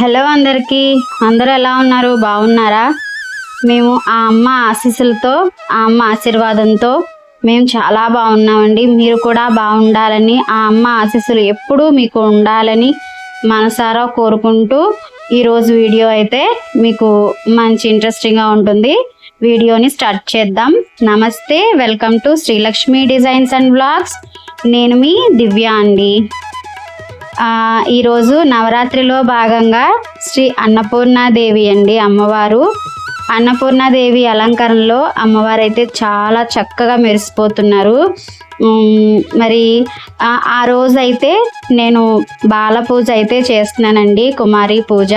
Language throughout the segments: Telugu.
హలో అందరికీ. అందరూ ఎలా ఉన్నారు? బాగున్నారా? మేము ఆ అమ్మ ఆశీస్సులతో ఆ అమ్మ ఆశీర్వాదంతో మేము చాలా బాగున్నామండి. మీరు కూడా బాగుండాలని ఆ అమ్మ ఆశీస్సులు ఎప్పుడూ మీకు ఉండాలని మనసారా కోరుకుంటూ ఈరోజు వీడియో అయితే మీకు మంచి ఇంట్రెస్టింగ్గా ఉంటుంది. వీడియోని స్టార్ట్ చేద్దాం. నమస్తే welcome to Srilakshmi designs and blogs. నేను మీ దివ్య అండి. ఈరోజు నవరాత్రిలో భాగంగా శ్రీ అన్నపూర్ణాదేవి అండి అమ్మవారు. అన్నపూర్ణాదేవి అలంకరణలో అమ్మవారు అయితే చాలా చక్కగా మెరిసిపోతున్నారు. మరి ఆ రోజైతే నేను బాల పూజ అయితే చేస్తున్నానండి కుమారి పూజ.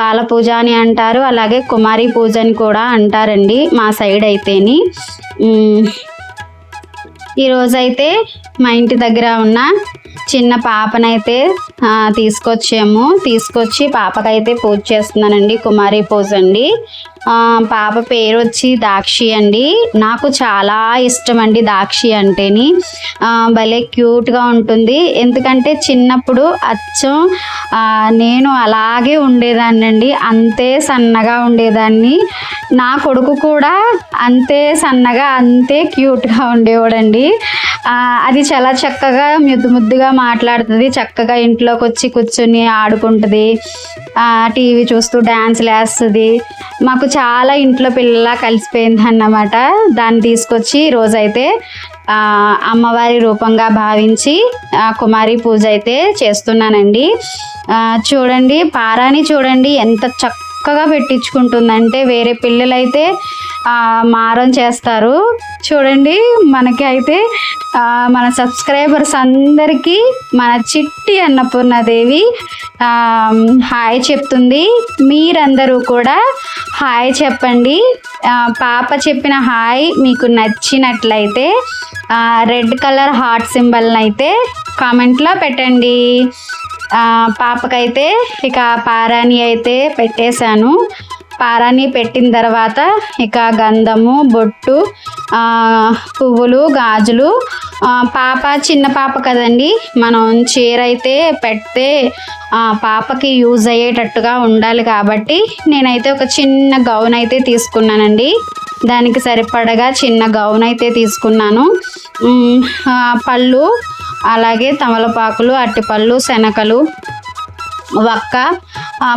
బాల పూజ అని అంటారు అలాగే కుమారి పూజ అని కూడా అంటారండి మా సైడ్ అయితేని. ఈరోజైతే మా ఇంటి దగ్గర ఉన్న చిన్న పాపనైతే తీసుకొచ్చాము. తీసుకొచ్చి పాపకైతే పూజ చేస్తున్నానండి. కుమారి పూజ అండి. పాప పేరు వచ్చి దాక్షి అండి. నాకు చాలా ఇష్టం అండి దాక్షి అంటేని. భలే క్యూట్గా ఉంటుంది. ఎందుకంటే చిన్నప్పుడు అచ్చం నేను అలాగే ఉండేదాన్ని అండి అంతే సన్నగా ఉండేదాన్ని. నా కొడుకు కూడా అంతే సన్నగా అంతే క్యూట్గా ఉండేవాడండి. అది చాలా చక్కగా ముద్దు ముద్దుగా మాట్లాడుతుంది చక్కగా ఇంట్లోకి వచ్చి కూర్చొని ఆడుకుంటుంది టీవీ చూస్తూ డ్యాన్స్లు వేస్తుంది మాకు చాలా ఇంట్లో పిల్లలా కలిసిపోయింది అన్నమాట దాన్ని తీసుకొచ్చి రోజైతే అమ్మవారి రూపంగా భావించి ఆ, కుమారి పూజ అయితే చేస్తున్నానండి. చూడండి పారాని చూడండి ఎంత చక్కగా పెట్టించుకుంటుందంటే వేరే పిల్లలైతే మారం చేస్తారు. చూడండి మనకి అయితే మన సబ్స్క్రైబర్స్ అందరికీ మన చిట్టి అన్నపూర్ణదేవి హాయ్ చెప్తుంది. మీరందరూ కూడా హాయ్ చెప్పండి. పాప చెప్పిన హాయ్ మీకు నచ్చినట్లయితే రెడ్ కలర్ హార్ట్ సింబల్ని అయితే కామెంట్లో పెట్టండి. పాపకైతే ఇక పారాణి అయితే పెట్టేశాను. పారాని పెట్టిన తర్వాత ఇక గంధము బొట్టు పువ్వులు గాజులు పాప చిన్న పాప కదండి. మనం చీర అయితే పెడితే పాపకి యూజ్ అయ్యేటట్టుగా ఉండాలి కాబట్టి నేనైతే ఒక చిన్న గౌన్ అయితే తీసుకున్నానండి. దానికి సరిపడగా చిన్న గౌన్ అయితే తీసుకున్నాను. పళ్ళు అలాగే తమలపాకులు అట్టిపళ్ళు శనకలు వక్క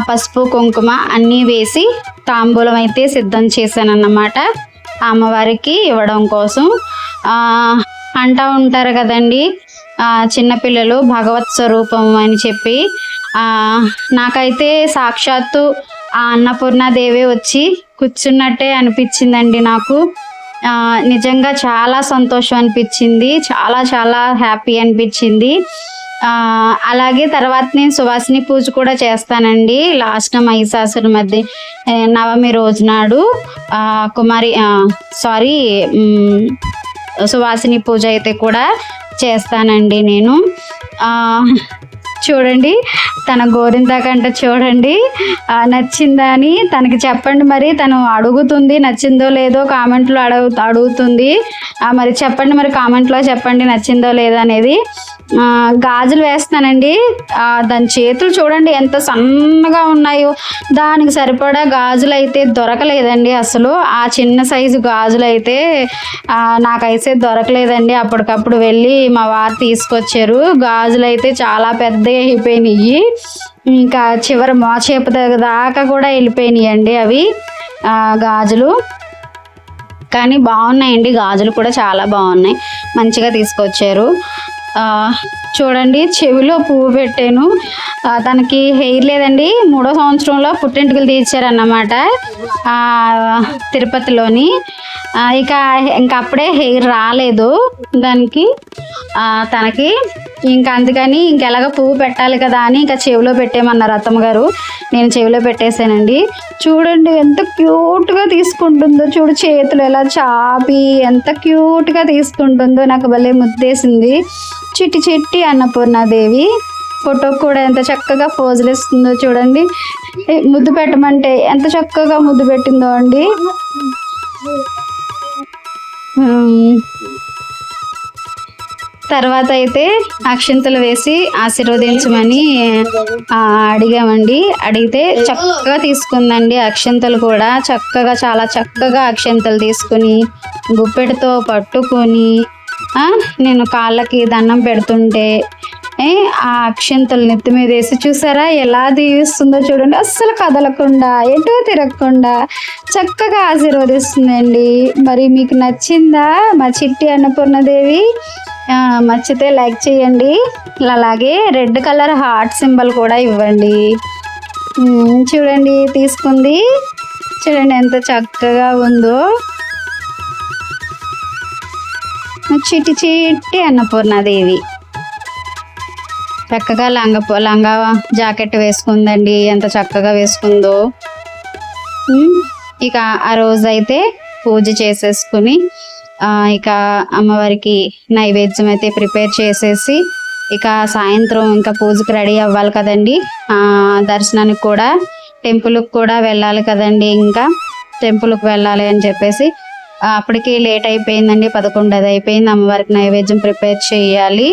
పసుపు కుంకుమ అన్నీ వేసి తాంబూలం అయితే సిద్ధం చేశానన్నమాట. అమ్మవారికి ఇవ్వడం కోసం. అంటూ ఉంటారు కదండి చిన్నపిల్లలు భగవత్ స్వరూపం అని చెప్పి. నాకైతే సాక్షాత్తు ఆ అన్నపూర్ణాదేవి వచ్చి కూర్చున్నట్టే అనిపించిందండి నాకు. నిజంగా చాలా సంతోషం అనిపించింది చాలా చాలా హ్యాపీ అనిపించింది. అలాగే తర్వాత నేను సువాసిని పూజ కూడా చేస్తానండి. లాస్ట్ మైసాసుల మధ్య నవమి రోజు నాడు కుమారి సారీ సువాసిని పూజ అయితే కూడా చేస్తానండి నేను. చూడండి. తన గోరింత చూడండి. నచ్చిందా అని తనకి చెప్పండి మరి. తను అడుగుతుంది నచ్చిందో లేదో కామెంట్లో అడుగు అడుగుతుంది. మరి చెప్పండి మరి కామెంట్లో చెప్పండి నచ్చిందో లేదో అనేది. గాజులు వేస్తానండి. దాని చేతులు చూడండి ఎంత సన్నగా ఉన్నాయో. దానికి సరిపడా గాజులు అయితే దొరకలేదండి అసలు. ఆ చిన్న సైజు గాజులు అయితే నాకైతే దొరకలేదండి. అప్పటికప్పుడు వెళ్ళి మా వారు తీసుకొచ్చారు. గాజులు అయితే చాలా పెద్దగా అయిపోయినాయి. ఇంకా చివరి మోచేపు దగ్గర దాకా కూడా వెళ్ళిపోయినాయి అండి అవి గాజులు. కానీ బాగున్నాయండి గాజులు కూడా చాలా బాగున్నాయి. మంచిగా తీసుకొచ్చారు. చూడండి చెవిలో పువ్వు పెట్టాను. తనకి హెయిర్ లేదండి మూడో సంవత్సరంలో పుట్టింటికలు తీర్చారన్నమాట. తిరుపతిలోని. ఇక ఇంకా అప్పుడే హెయిర్ రాలేదు దానికి. తనకి ఇంకా అందుకని ఇంకెలాగ పువ్వు పెట్టాలి కదా అని ఇంకా చెవిలో పెట్టేమన్నారు అత్తమ్మ గారు. నేను చెవిలో పెట్టేశానండి. చూడండి ఎంత క్యూట్గా తీసుకుంటుందో చూడు చేతులు ఎలా చాపి ఎంత క్యూట్గా తీసుకుంటుందో నాకు భలే ముద్దేసింది. చిట్టి చిట్టి అన్నపూర్ణాదేవి ఫోటో కూడా ఎంత చక్కగా పోజులు ఇస్తుందో చూడండి. ముద్దు పెట్టమంటే ఎంత చక్కగా ముద్దు పెట్టిందో అండి. తర్వాత అయితే అక్షింతలు వేసి ఆశీర్వదించమని అడిగామండి. అడిగితే చక్కగా తీసుకుందండి అక్షింతలు కూడా. చక్కగా చాలా చక్కగా అక్షింతలు తీసుకుని గుప్పెడితో పట్టుకొని నేను కాళ్ళకి దండం పెడుతుంటే ఆ అక్షంతలు నెత్తి మీద వేసి చూసారా ఎలా దీవిస్తుందో చూడండి. అస్సలు కదలకుండా ఎటో తిరగకుండా చక్కగా ఆశీర్వదిస్తుందండి. మరి మీకు నచ్చిందా మా చిట్టి అన్నపూర్ణదేవి? మర్చితే లైక్ చేయండి. అలాగే రెడ్ కలర్ హార్ట్ సింబల్ కూడా ఇవ్వండి. చూడండి తీసుకుంది. చూడండి ఎంత చక్కగా ఉందో. చిటి చిట్టి అన్నపూర్ణాదేవి చక్కగా లంగ లంగా జాకెట్ వేసుకుందండి. ఎంత చక్కగా వేసుకుందో. ఇక ఆ రోజైతే పూజ చేసేసుకుని ఇక అమ్మవారికి నైవేద్యం అయితే ప్రిపేర్ చేసేసి ఇక సాయంత్రం ఇంకా పూజకి రెడీ అవ్వాలి కదండి. దర్శనానికి కూడా టెంపుల్కి కూడా వెళ్ళాలి కదండి ఇంకా. టెంపుల్కి వెళ్ళాలి అని చెప్పేసి అప్పటికి లేట్ అయిపోయిందండి పదకొండు అది అయిపోయింది. అమ్మవారికి నైవేద్యం ప్రిపేర్ చేయాలి.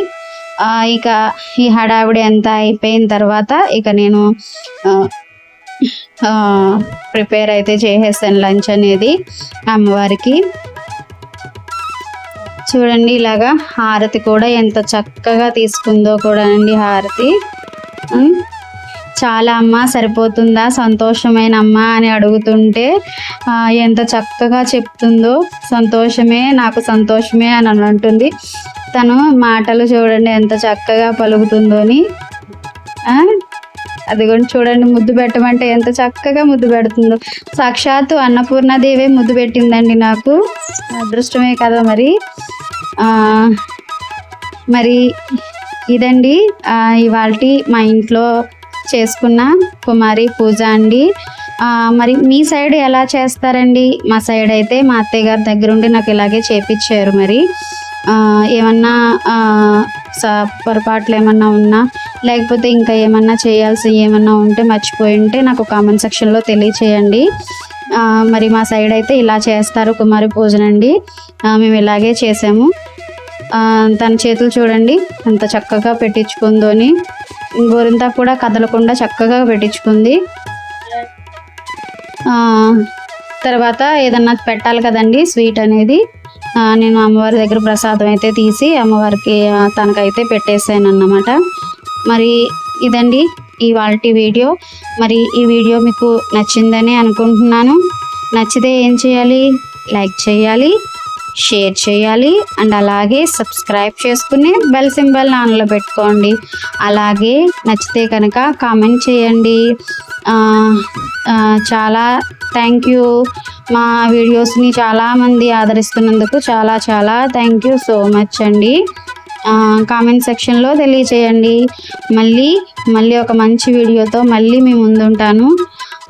ఇక ఈ హడావిడి అంతా అయిపోయిన తర్వాత ఇక నేను ప్రిపేర్ అయితే చేసేస్తాను లంచ్ అనేది అమ్మవారికి. చూడండి ఇలాగా హారతి కూడా ఎంత చక్కగా తీసుకుందో కూడా అండి హారతి. చాలా అమ్మ సరిపోతుందా? సంతోషమైన అమ్మ అని అడుగుతుంటే ఎంత చక్కగా చెప్తుందో సంతోషమే నాకు సంతోషమే అని అంటుంది. తను మాటలు చూడండి ఎంత చక్కగా పలుకుతుందో అని అది కూడా చూడండి ముద్దు పెట్టమంటే ఎంత చక్కగా ముద్దు పెడుతుందో. సాక్షాత్తు అన్నపూర్ణాదేవే ముద్దు పెట్టిందండి నాకు. అదృష్టమే కదా మరి. మరి ఇదండి. ఇవాళ మా ఇంట్లో చేసుకున్న కుమారి పూజ అండి. మరి మీ సైడ్ ఎలా చేస్తారండి? మా సైడ్ అయితే మా అత్తయ్య గారి దగ్గరుండి నాకు ఇలాగే చేపించారు మరి. ఏమన్నా స- పొరపాట్లు ఏమన్నా ఉన్నా లేకపోతే ఇంకా ఏమన్నా చేయాల్సి ఏమన్నా ఉంటే మర్చిపోయి ఉంటే నాకు కామెంట్ సెక్షన్లో తెలియచేయండి. మరి మా సైడ్ అయితే ఇలా చేస్తారు కుమారి పూజనండి మేము ఇలాగే చేసాము. తన చేతులు చూడండి ఎంత చక్కగా పెట్టించుకుందోని. గోరింతా కూడా కదలకుండా చక్కగా పెట్టించుకుంది. తర్వాత ఏదన్నా పెట్టాలి కదండి స్వీట్ అనేది. నేను అమ్మవారి దగ్గర ప్రసాదం అయితే తీసి అమ్మవారికి తనకైతే పెట్టేసాను అన్నమాట మరి ఇదండి ఇవాళ వీడియో. మరి ఈ వీడియో మీకు నచ్చిందని అనుకుంటున్నాను. నచ్చితే ఏం చేయాలి? లైక్ చేయాలి షేర్ చేయాలి అండ్ అలాగే సబ్స్క్రైబ్ చేసుకుని బెల్ సింబల్ ఆన్లో పెట్టుకోండి. అలాగే నచ్చితే కనుక కామెంట్ చేయండి. చాలా థ్యాంక్ యూ. మా వీడియోస్ని చాలామంది ఆదరిస్తున్నందుకు చాలా చాలా థ్యాంక్ యూ సో మచ్ అండి. కామెంట్ సెక్షన్లో తెలియచేయండి. మళ్ళీ మళ్ళీ ఒక మంచి వీడియోతో మళ్ళీ మీ ముందుంటాను.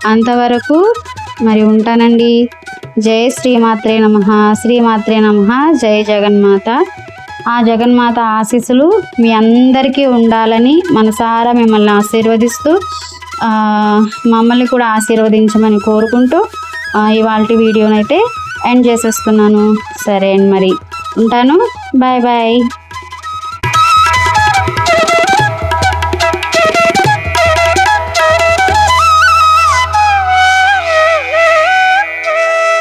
అంతవరకు మరి ఉంటానండి. జై శ్రీమాత్రే నమ. శ్రీమాత్రే నమ. జై జగన్మాత. ఆ జగన్మాత ఆశీస్సులు మీ అందరికీ ఉండాలని మనసారా మిమ్మల్ని ఆశీర్వదిస్తూ మమ్మల్ని కూడా ఆశీర్వదించమని కోరుకుంటూ ఇవాళ వీడియోనైతే ఎండ్ చేసేస్తున్నాను. సరే అండి మరి. ఉంటాను. Bye bye.